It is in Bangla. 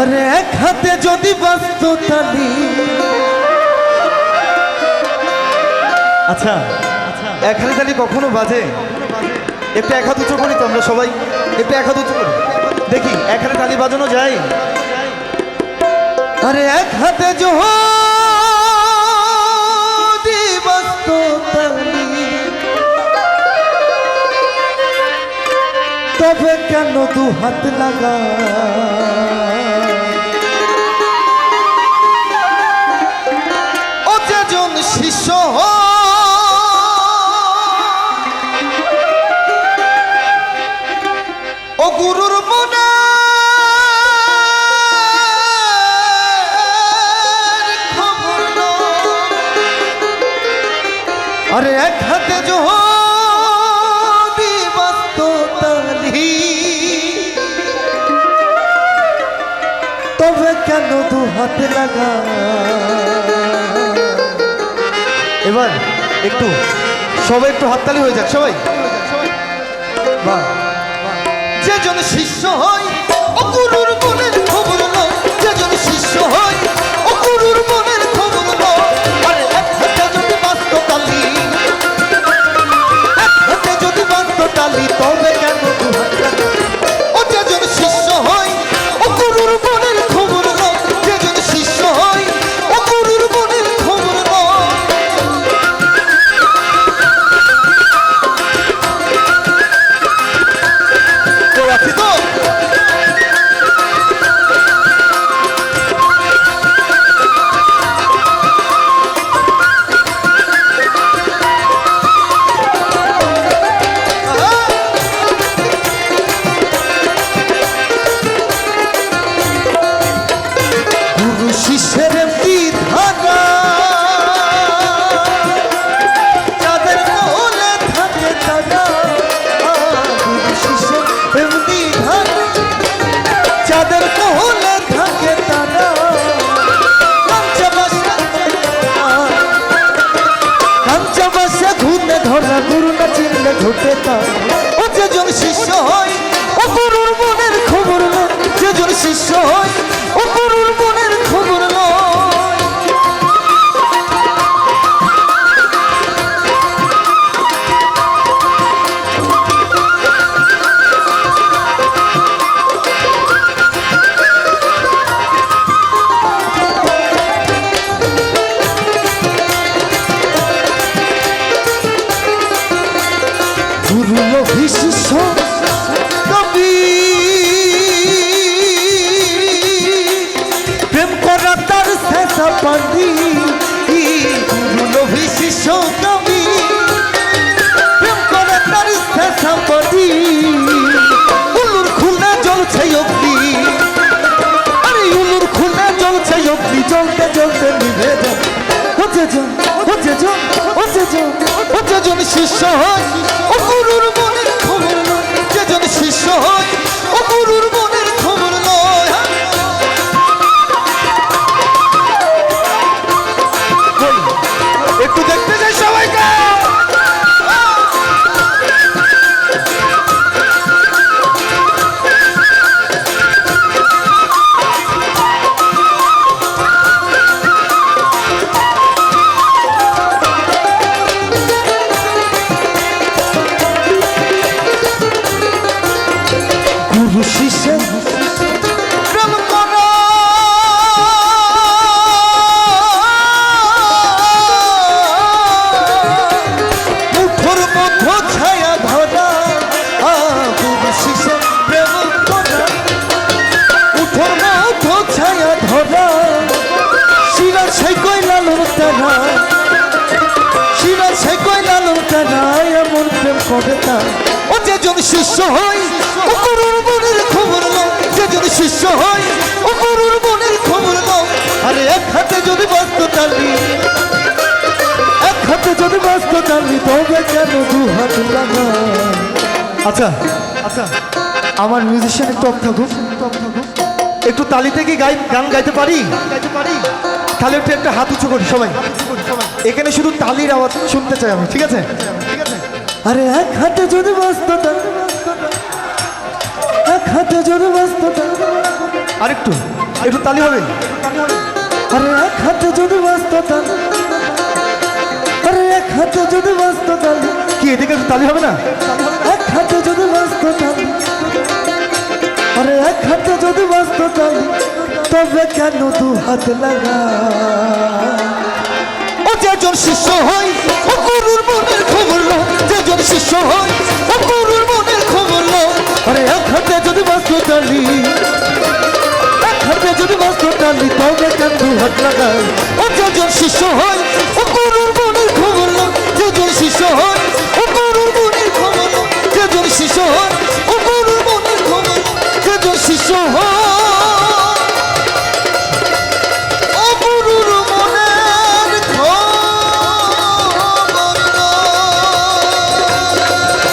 আরে এক হাতে যদি বাস্ত তালি আচ্ছা এক হাতে তালি কখনো বাজে? একটু এক হাত উঁচু করি তো আমরা সবাই। একটু এক হাত উঁচু করি। দেখি, এক হাতে তালি বাজানো যায়? আরে এক হাতে তালি তবে কেন দু হাত লাগা ও যেজন শিষ্য ও গুরুর মনে। আরে এক হাতে তবে কেন দু হাতে লাগা এবার একটু সবাই একটু হাততালি হয়ে যাক সবাই। যে জন শিষ্য হয় অগুরুর গুরুর Guru হচ্ছে জন হচ্ছে জন হচ্ছে জন হচ্ছে জন শিষ্য হয়। শিষ্য প্রেম করো। মুখর মধ্য ছায়া ধরা। শিষ্য প্রেম করা। মুখর মধ্য ছায়া ধরা। শিরা সেই কই লালন তারা। শিরা সেই কই লালন তারা এমন প্রেম করে তা। ও যেজন শিষ্য হয় তালি এক হাতে যদি তালি তবে কেন দু হাত লাগা আচ্ছা আচ্ছা আমার মিউজিশিয়ান একটু থাকুক একটু তালিতে কি গাই গান গাইতে পারি? গাইতে পারি তাহলে একটু একটা হাত উঁচু করি সবাই। এখানে শুধু তালির আওয়াজ শুনতে চাই আমি, ঠিক আছে? আরে এক হাতে যদি বাস্ততা এক হাতে যদি আরেকটু, একটু তালি হবে। আরে এক হাতে যদি বাঁচত তালি আরে এক হাতে যদি বাঁচত তালি কি এদিকে তালি হবে না এক হাতে যদি বাঁচত তালি আরে এক হাতে যদি বাঁচত তালি তবে কেন দু হাত লাগা ও যেজন শিষ্য হয় ও গুরুর মনের খবর লো যেজন শিষ্য হয় ও গুরুর মনের খবর লো আরে এক হাতে যদি বাঁচত তালি ধরবে যদি মস্ত টানি তবে কান্দু হাত লাগাই ও যজন শিষ্য হয়, ও গুরুর মনের খবর না, যজন শিষ্য হয়, ও গুরুর মনের খবর না, যজন শিষ্য হয়, ও গুরুর মনের খবর না, যজন শিষ্য হয়।